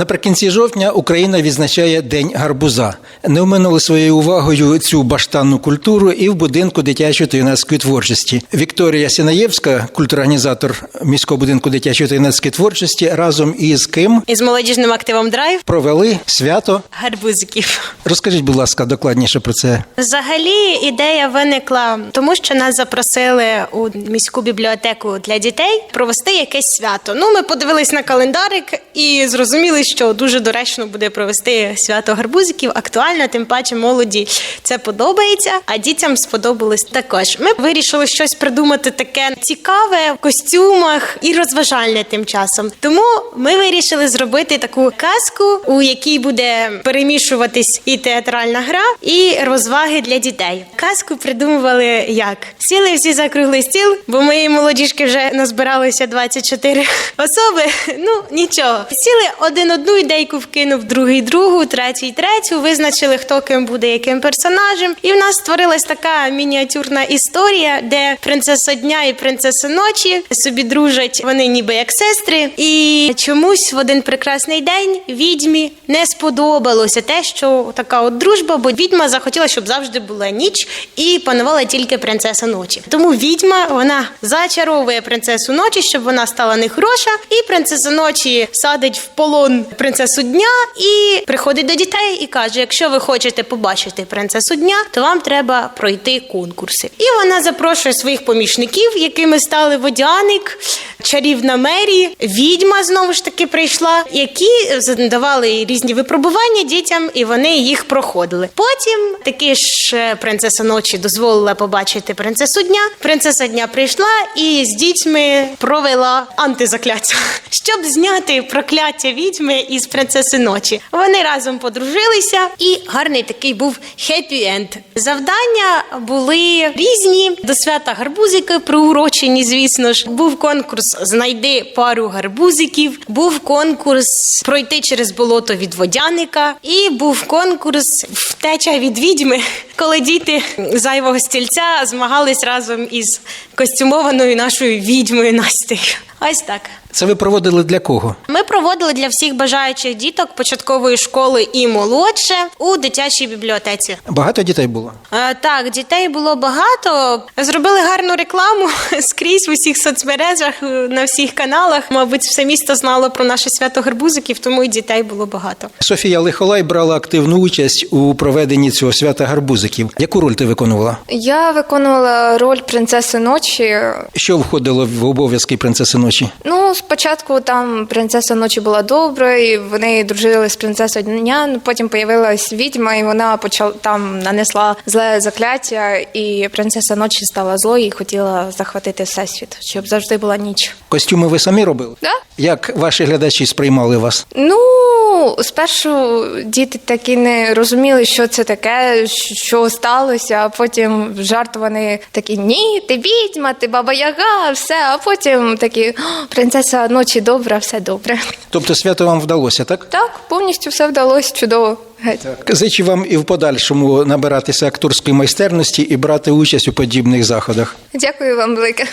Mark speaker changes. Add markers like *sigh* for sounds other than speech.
Speaker 1: Наприкінці жовтня Україна відзначає День гарбуза. Не оминули своєю увагою цю баштанну культуру і в будинку дитячої та юнацької творчості. Вікторія Сінаєвська, культурорганізатор міського будинку дитячої та юнацької творчості, разом із ким
Speaker 2: Із молодіжним активом драйв
Speaker 1: провели свято.
Speaker 2: гарбузиків.
Speaker 1: Розкажіть, будь ласка, докладніше про це.
Speaker 2: Взагалі ідея виникла тому, що нас запросили у міську бібліотеку для дітей провести якесь свято. Ну, ми подивились на календарик і зрозуміли, що дуже доречно буде провести свято гарбузиків. Актуально, тим паче молоді це подобається, а дітям сподобалось також. Ми вирішили щось придумати таке цікаве в костюмах і розважальне тим часом. Тому ми вирішили зробити таку казку, у якій буде перемішуватись і театральна гра, і розваги для дітей. Казку придумували як сіли всі за круглий стіл, бо ми молодіжки вже назбиралися 24 *laughs* особи. Ну нічого, сіли один одну ідейку вкинув, другий другу, третій третю. Визначили, хто ким буде яким персонажем. І в нас створилась така мініатюрна історія, де принцеса дня і принцеса ночі собі дружать. Вони ніби як сестри. І чомусь в один прекрасний день відьмі не сподобалося те, що така от дружба, бо відьма захотіла, щоб завжди була ніч і панувала тільки принцеса ночі. Тому відьма вона зачаровує принцесу ночі, щоб вона стала нехороша, і принцеса ночі садить в полон принцесу дня і приходить до дітей і каже: якщо ви хочете побачити принцесу дня, то вам треба пройти конкурси. І вона запрошує своїх помічників, якими стали водяник, чарівна Мері, відьма знову ж таки прийшла, які задавали різні випробування дітям, і вони їх проходили. Потім таки ж е, принцеса ночі дозволила побачити принцесу дня. Принцеса дня прийшла і з дітьми провела антизакляття, *laughs* щоб зняти прокляття відьми із принцеси ночі. Вони разом подружилися, і гарний такий був хеппі-енд. Завдання були різні до свята гарбузики приурочені. Звісно ж, був конкурс Знайди пару гарбузиків, був конкурс Пройти через болото від водяника, і був конкурс Втеча від відьми, *laughs* коли діти зайвого стільця змагались разом із костюмованою нашою відьмою Настею. Ось так.
Speaker 1: Це ви проводили для кого?
Speaker 2: Ми проводили для всіх бажаючих діток початкової школи і молодше у дитячій бібліотеці.
Speaker 1: Багато дітей було.
Speaker 2: Е, Так, дітей було багато. Зробили гарну рекламу *laughs* скрізь в усіх соцмережах, е, на всіх каналах. Мабуть, все місто знало про наше свято гарбузиків, тому і дітей було багато.
Speaker 1: Софія Лихолай брала активну участь у проведенні цього свята гарбузиків. Яку роль ти виконувала?
Speaker 3: Я виконувала роль принцеси ночі.
Speaker 1: Що входило в обов'язки принцеси ночі?
Speaker 3: Ну, спочатку там принцеса ночі була добра, і вони дружили з принцесою дня. ну, Потім появилась відьма, і вона почала там нанесла зле закляття, і принцеса ночі стала злою і хотіла захватити всесвіт, щоб завжди була ніч.
Speaker 1: Костюми ви самі робили?
Speaker 3: Да?
Speaker 1: Як ваші глядачі сприймали вас?
Speaker 3: Ну, спершу діти такі не розуміли, що це таке, що сталося, а потім жарт вони такі: ні, ти відьма, ти баба Яга, все. А потім такі принцеса ночі добра, все добре.
Speaker 1: Тобто свято вам вдалося, так?
Speaker 3: Так, повністю все вдалося чудово.
Speaker 1: Зичу вам і в подальшому набиратися акторської майстерності і брати участь у подібних заходах.
Speaker 3: Дякую вам велике.